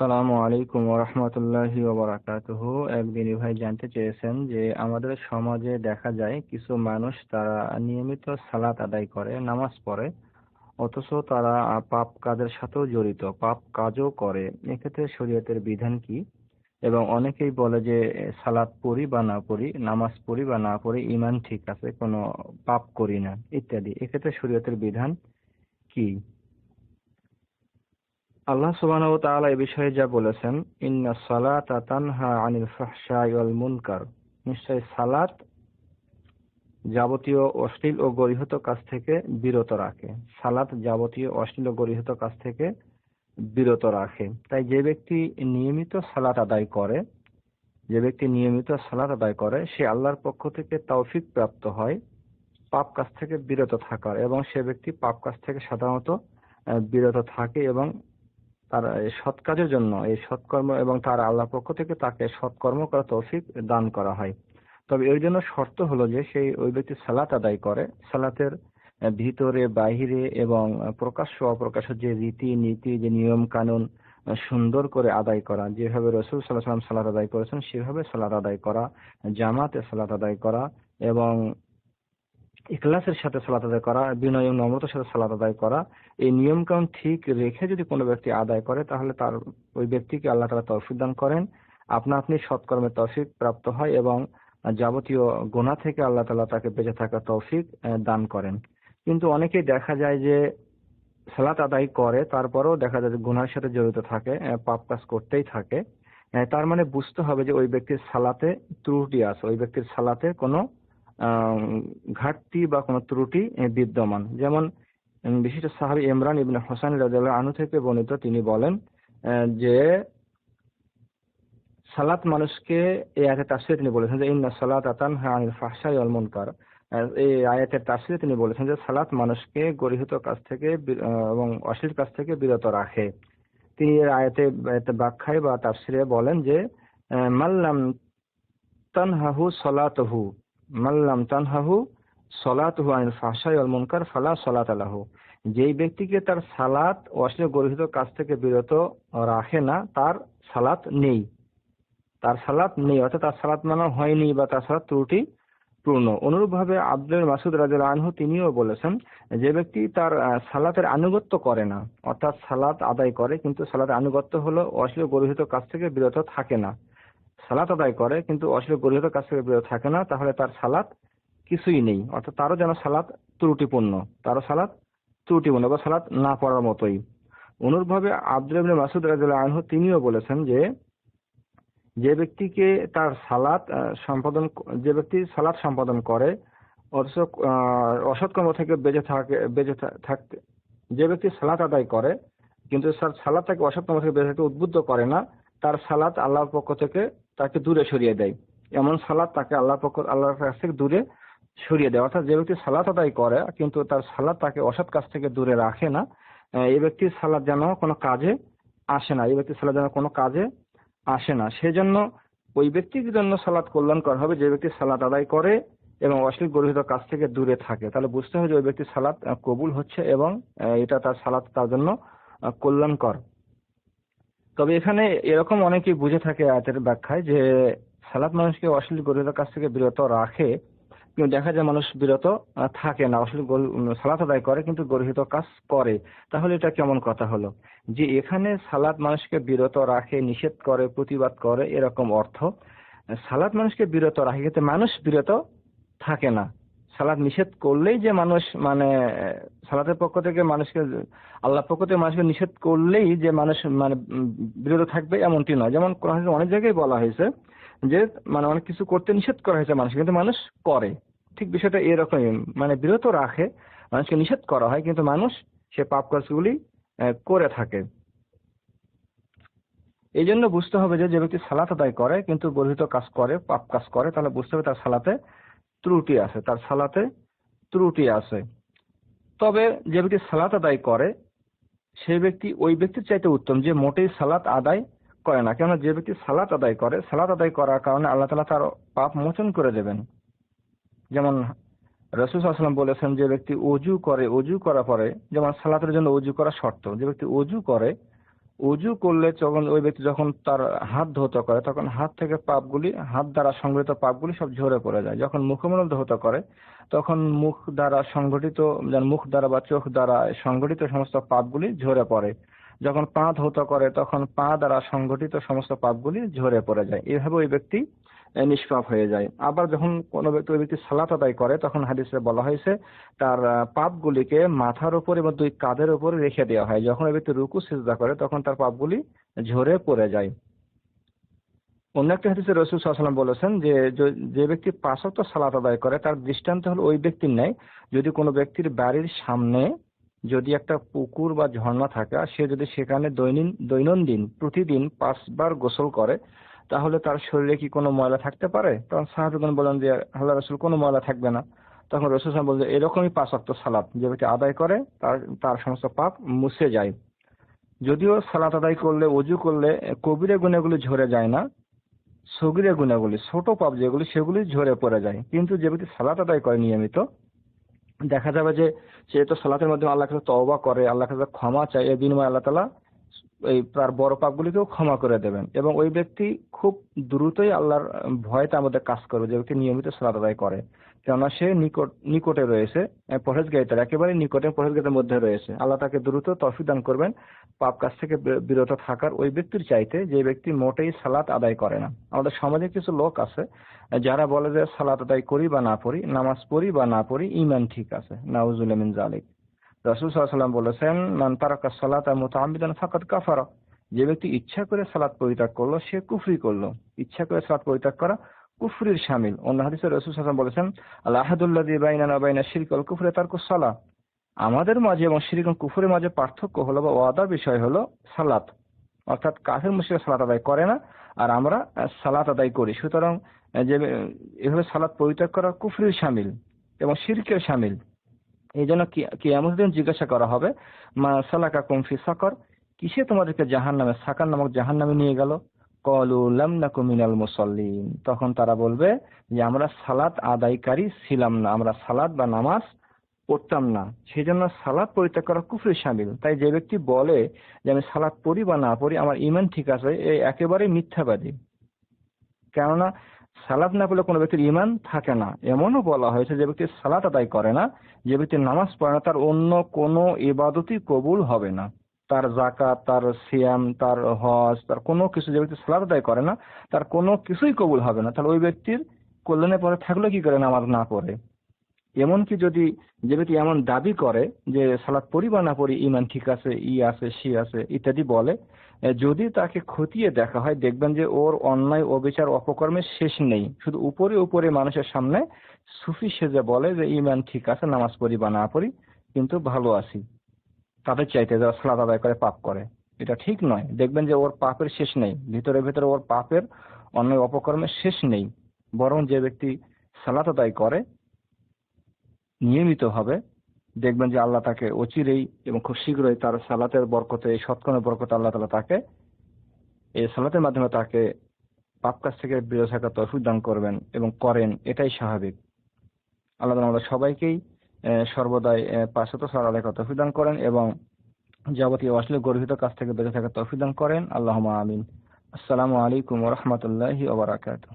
আসসালামু আলাইকুম রহমতুল্লাহি ওবরাকাতুহ একদিনই ভাই জানতে চেয়েছেন যে, আমাদের সমাজে দেখা যায় কিছু মানুষ তারা নিয়মিত সালাত আদায় করে, নামাজ পড়ে, অথচ তারা পাপ কাজের সাথেও জড়িত, পাপ কাজও করে। এক্ষেত্রে শরীয়তের বিধান কি? এবং অনেকেই বলে যে, সালাত পড়ি বা না পড়ি, নামাজ পড়ি বা না পড়ি ইমান ঠিক আছে, কোনো পাপ করি না, ইত্যাদি। এক্ষেত্রে শরীয়তের বিধান কি? আল্লাহ সুবহানাহু ওয়া তাআলা এই বিষয়ে যা বলেছেন, ইন্না সালাতা তানহা আনিল ফাহশাই ওয়াল মুনকার। নিশ্চয় সালাত যাবতীয় অশ্লীল ও গরিহত কাজ থেকে বিরত রাখে। সালাত যাবতীয় অশ্লীল ও গরিহত কাজ থেকে বিরত রাখে। তাই যে ব্যক্তি নিয়মিত সালাত আদায় করে, যে ব্যক্তি নিয়মিত সালাত আদায় করে, সে আল্লাহর পক্ষ থেকে তৌফিক প্রাপ্ত হয় পাপ কাজ থেকে বিরত থাকার এবং সে ব্যক্তি পাপ কাজ থেকে সাধারণত বিরত থাকে এবং তার সৎ কাজের জন্য, এই সৎকর্ম এবং তার আল্লাহ পক্ষ থেকে তাকে সৎকর্ম করা তৌফিক দান করা হয়। তবে এর জন্য শর্ত হলো যে, সেই ওই ব্যক্তি সালাত আদায় করে। সালাতের ভিতরে, বাহিরে এবং প্রকাশ্য অপ্রকাশ্য যে রীতি, নীতি, যে নিয়ম কানুন সুন্দর করে আদায় করা। যেভাবে রসুল সাল্লাহ সাল্লাম সালাত আদায় করেছেন, সেভাবে সালাত আদায় করা, জামাতে সালাত আদায় করা এবং ইখলাসের সাথে সালাত আদায় করা বিনয় নম্রতার সাথে সালাত আদায় করা, এই নিয়ম কানুন ঠিক রেখে যদি কোনো ব্যক্তি আদায় করে, তাহলে তার ওই ব্যক্তিকে আল্লাহ তালা তৌফিক দান করেন। আপনা আপনি সৎকর্মের তৌফিক প্রাপ্ত হয় এবং যাবতীয় গোনা থেকে আল্লাহ তালা তাকে বেঁচে থাকা তৌফিক দান করেন। কিন্তু অনেকেই দেখা যায় যে সালাত আদায় করে, তারপরেও দেখা যায় যে গুনার সাথে জড়িত থাকে পাপ কাজ করতেই থাকে। তার মানে বুঝতে হবে যে ওই ব্যক্তির সালাতে ত্রুটি আছে, ওই ব্যক্তির সালাতে কোনো ঘাটতি বা কোনো ত্রুটি বিদ্যমান। যেমন বিশিষ্ট সাহাবি ইমরান ইবনে হোসেন আনু থেকে বর্ণিত তিনি বলেন যে সালাত মানুষকে এই আয়াতের তাফসিরে তিনি বলেছেন যে, ইন্না সালাত আতান আনিল ফাহশাই ওয়াল মুনকার। এই আয়াতের তাফসিরে তিনি বলেছেন যে, সালাত মানুষকে গরিহিত কাজ থেকে এবং অশ্লীল কাজ থেকে বিরত রাখে। তিনি এর আয়াতে ব্যাখ্যায় বা তাফসিরে বলেন যে মাল্লাম তানহাহু সলাতহু। মাল্লাম তানহাহু সলাতহু আনিল ফাহশাই ওয়াল মুনকার ফালা সলাত আলাহু যেই ব্যক্তিকে তার সালাত ও অশ্লীল গরিহিত কাজ থেকে বিরত রাখে না, তার সালাত নেই। তার সালাত নেই, অর্থাৎ তার সালাত মানা হয়নি বা তার সালাত ত্রুটি পূর্ণ। অনুরূপভাবে আব্দুল মাসুদ রাজুল আনহু তিনিও বলেছেন, যে ব্যক্তি তার সালাতের আনুগত্য করে না, অর্থাৎ সালাত আদায় করে, কিন্তু সালাতের আনুগত্য হলো অশ্লীল গরিহিত কাজ থেকে বিরত থাকে না। সালাত আদায় করে, কিন্তু অশ্লীল গরিহিত কাজ থেকে বিরত থাকে না, তাহলে তার সালাত কিছুই নেই। অর্থাৎ তারও যেন সালাত ত্রুটিপূর্ণ, তারও সালাত ত্রুটিপূর্ণ বা সালাত না পড়ার মতোই। অনুরূপভাবে আব্দুল মাসুদ রাজুল আনহু তিনিও বলেছেন যে যে ব্যক্তিকে তার সালাত সম্পাদন যে ব্যক্তি সালাত সম্পাদন করে, অথচ অসৎকর্ম থেকে বেঁচে থাকে, বেঁচে থাকতে, যে ব্যক্তি সালাত আদায় করে, কিন্তু সালাদ তাকে অসৎকর্ম থেকে বেঁচে থাকতে উদ্বুদ্ধ করে না তার সালাত আল্লাহর পক্ষ থেকে তাকে দূরে সরিয়ে দেয়। এমন সালাত তাকে আল্লাহর পক্ষ আল্লাহর কাছ থেকে দূরে সরিয়ে দেয়। অর্থাৎ যে ব্যক্তি সালাত আদায় করে, কিন্তু তার সালাত তাকে অসৎ কাজ থেকে দূরে রাখে না এই ব্যক্তির সালাদ যেন কোনো কাজে আসে না, এই ব্যক্তির সালাদ যেন কোনো কাজে আসে না। সেজন্য ওই ব্যক্তির জন্য সালাত কল্যাণকর হবে যে ব্যক্তি সালাদ আদায় করে এবং অশ্লীল গরিহিত কাজ থেকে দূরে থাকে। তাহলে বুঝতে হবে যে ওই ব্যক্তির সালাদ কবুল হচ্ছে এবং এটা তার সালাত তার জন্য কল্যাণকর। তবে এখানে এরকম অনেকেই বুঝে থাকে আয়াতের ব্যাখ্যায় যে সালাত মানুষকে অশ্লীল গরিহিত কাছ থেকে বিরত রাখে, কিন্তু দেখা যায় মানুষ বিরত থাকে না। অশ্লীল সালাত আদায় করে কিন্তু গর্হিত কাজ করে। তাহলে এটা কেমন কথা হলো? যে এখানে সালাদ মানুষকে বিরত রাখে, নিষেধ করে, প্রতিবাদ করে, এরকম অর্থ। সালাদ মানুষকে বিরত রাখে, কিন্তু মানুষ বিরত থাকে না। সালাদ নিষেধ করলেই যে মানুষ মানে সালাতের পক্ষ থেকে মানুষকে আল্লাহ পক্ষ থেকে মানুষকে নিষেধ করলেই যে মানুষ মানে বিরত থাকবে এমনটি নয়। যেমন অনেক জায়গায় বলা হয়েছে যে মানে অনেক কিছু করতে নিষেধ করা হয়েছে মানুষ কিন্তু মানুষ করে। ঠিক বিষয়টা এরকমই মানে বিরত রাখে, মানুষকে নিষেধ করা হয়, কিন্তু মানুষ সে পাপ কাজগুলি করে থাকে। এই জন্য বুঝতে হবে যে যে ব্যক্তি সালাত আদায় করে, কিন্তু গর্হিত কাজ করে, পাপ কাজ করে, তাহলে বুঝতে হবে তার সালাতে ত্রুটি আছে, তার সালাতে ত্রুটি আছে। তবে যে ব্যক্তি সালাত আদায় করে সেই ব্যক্তি ওই ব্যক্তির চাইতে উত্তম, যে মোটেই সালাত আদায় করে না। কেন যে ব্যক্তি সালাত আদায় করে, সালাত আদায় করার কারণে আল্লাহ তালা তার পাপ মোচন করে দেবেন। যেমন রসুল আসলাম বলেছেন, যে ব্যক্তি অজু করে অজু করার পরে, যেমন সালাতের জন্য অজু করা শর্ত, যে ব্যক্তি অজু করে উজু করলে যখন ওই ব্যক্তি যখন তার হাত ধৌত করে, তখন হাত থেকে পাপগুলি, হাত দ্বারা সংগঠিত পাপগুলি সব ঝরে পড়ে যায়। যখন মুখমণ্ডল ধৌত করে, তখন মুখ দ্বারা সংগঠিত মুখ দ্বারা বা চোখ দ্বারা সংগঠিত সমস্ত পাপগুলি ঝরে পড়ে। যখন পা ধৌত করে, তখন পা দ্বারা সংগঠিত সমস্ত পাপগুলি ঝরে পড়ে যায়। এভাবে ওই ব্যক্তি নিষ্পাপ হয়ে যায়। আবার যখন কোনো ব্যক্তি ব্যক্তি সালাত আদায় করে, তখন হাদিসে বলা হয়েছে, তার পাপগুলিকে মাথার উপর এবং দুই কাঁধের উপরে রেখে দেওয়া হয়। যখন ওই ব্যক্তি রুকু, সিজদা করে, তখন তার পাপগুলি ঝরে পড়ে যায়। অন্য একটা হাদিসে রসুল সাল্লাম বলেছেন যে যে ব্যক্তি পাঁচক্ত সালাত আদায় করে, তার দৃষ্টান্ত হলো ওই ব্যক্তির ন্যায়। যদি কোনো ব্যক্তির বাড়ির সামনে যদি একটা পুকুর বা ঝর্ণা থাকে সে যদি সেখানে দৈনিন, দৈনন্দিন, প্রতিদিন পাঁচবার গোসল করে তাহলে তার শরীরে কি কোনো ময়লা থাকতে পারে? তখন সাহাবিগণ বলেন যে, আল্লাহ রসুল, কোনো ময়লা থাকবে না। তখন রসুল বলছে এরকমই পাঁচ অক্ত সালাত আদায় করে, তার তার সমস্ত পাপ মুছে যায়। যদিও সালাত আদায় করলে, অজু করলে কবিরে গুণাগুলি ঝরে যায় না সগিরে গুণাগুলি, ছোট পাপ যেগুলি, সেগুলি ঝরে পড়ে যায়। কিন্তু যে ব্যক্তি সালাত আদায় করে নিয়মিত, দেখা যাবে যে, সে তো সালাতের মাধ্যমে আল্লাহ কাছে তওবা করে আল্লাহ ক্ষমা চায়, এর বিনিময়ে আল্লাহ তালা এই তার বড় পাপগুলিকেও ক্ষমা করে দেবেন। এবং ওই ব্যক্তি খুব দ্রুতই আল্লাহর ভয় তার মধ্যে কাজ করবে, যে ব্যক্তি নিয়মিত সালাত আদায় করে। কেননা সে নিকট, নিকটে রয়েছে পরহেজগারিতার একেবারে নিকটে, পরহেজগারিতার মধ্যে রয়েছে। আল্লাহ তাকে দ্রুত তফি দান করবেন, পাপ কাজ থেকে বিরত থাকার ওই ব্যক্তির চাইতে যে ব্যক্তি মোটেই সালাত আদায় করে না। আমাদের সমাজে কিছু লোক আছে, যারা বলে যে সালাত আদায় করি বা না পড়ি, নামাজ পড়ি বা না পড়ি ইমান ঠিক আছে নাউজুল মিন জালিক রাসূল সাল্লাল্লাহু আলাইহি বলেছেন, মান তারাকা সালাতা মুতাআম্মিদান ফাকাদ কাফারা। যে ব্যক্তি ইচ্ছা করে সালাত পরিত্যাগ করল, সে কুফরি করল। ইচ্ছা করে সালাত পরিত্যাগ করা কুফরির সামিল। অন্য হাদিসে রাসূল ওয়াসাল্লাম বলেছেন আল আহাদুল্লাযী বাইনানা ওয়া বাইনা শিরক ওয়াল কুফরি তারকুস সালাহ আমাদের মাঝে এবং শিরিক কুফরের মাঝে পার্থক্য হলো বা ওয়াদার বিষয় হলো সালাত। অর্থাৎ কাফের মুশরিক সালাত আদায় করে না, আর আমরা সালাত আদায় করি। সুতরাং যে, এভাবে সালাত পরিত্যাগ করা কুফরির সামিল এবং শিরকের শামিল এই জন্য কিয়ামত দিন জিজ্ঞাসা করা হবে, মা সালাকা কুমফি সাকর, কিসে তোমাদেরকে জাহান নামে সাকার নামক জাহান নামে নিয়ে গেল? কলু লাম নাকু মিনাল মুসল্লিন। তখন তারা বলবে যে, আমরা সালাত আদায়কারী ছিলাম না, আমরা সালাত বা নামাজ পড়তাম না। সেই জন্য সালাদ পরিত্যাগ করা কুফরি সামিল। তাই যে ব্যক্তি বলে যে, আমি সালাদ পড়ি বা না পড়ি, আমার ইমান ঠিক আছে এই একেবারে মিথ্যাবাদী। কেননা সালাদ না পড়লে কোনো ব্যক্তির ইমান থাকে না। এমনও বলা হয়েছে যে ব্যক্তি সালাত আদায় করে না, যে ব্যক্তি নামাজ পড়ে না, তার অন্য কোনো ইবাদতই কবুল হবে না। তার জাকাত তার সিয়াম, তার হজ, তার কোনো কিছু যে ব্যক্তি সালাত আদায় করে না, তার কোনো কিছুই কবুল হবে না। তাহলে ওই ব্যক্তির কল্যাণে পরে থাকলে কি করে নামাজ না পড়ে? এমনকি যদি যে ব্যক্তি এমন দাবি করে যে সালাত পড়ি বা না পড়ি ইমান ঠিক আছে, ই আছে সি আছে, ইত্যাদি বলে যদি তাকে খতিয়ে দেখা হয়, দেখবেন যে ওর অন্যায়, অবিচার, অপকর্মের শেষ নেই। শুধু উপরে উপরে মানুষের সামনে সুফি সেজে বলে যে ইমান ঠিক আছে, নামাজ পড়ি বা না পড়ি, কিন্তু ভালো আছি। তাদের চাইতে যারা সালাত আদায় করে, পাপ করে। এটা ঠিক নয়। দেখবেন যে ওর পাপের শেষ নেই। ভিতরে ভিতরে ওর পাপের অন্যায়, অপকর্মের শেষ নেই। বরং যে ব্যক্তি সালাত আদায় করে নিয়মিত হবে দেখবেন যে আল্লাহ তাকে অচিরেই এবং খুব শীঘ্রই তার সালাতের বরকতে, এই সৎকর্মের বরকতে আল্লাহ তালা তাকে এই সালাতের মাধ্যমে তাকে পাপ কাজ থেকে বিরত থাকার তৌফিক দান করবেন এবং করেন, এটাই স্বাভাবিক। আল্লাহ আমাদের সবাইকেই সর্বদাই পাঁচশত সাল আলাইকা তৌফিক দান করেন এবং যাবতীয় অশ্লীল গর্হিত কাজ থেকে বেঁচে থাকার তৌফিক দান করেন। আল্লাহ আমিন। আসসালামু আলাইকুম রহমতুল্লাহি ওবরাকাতুহ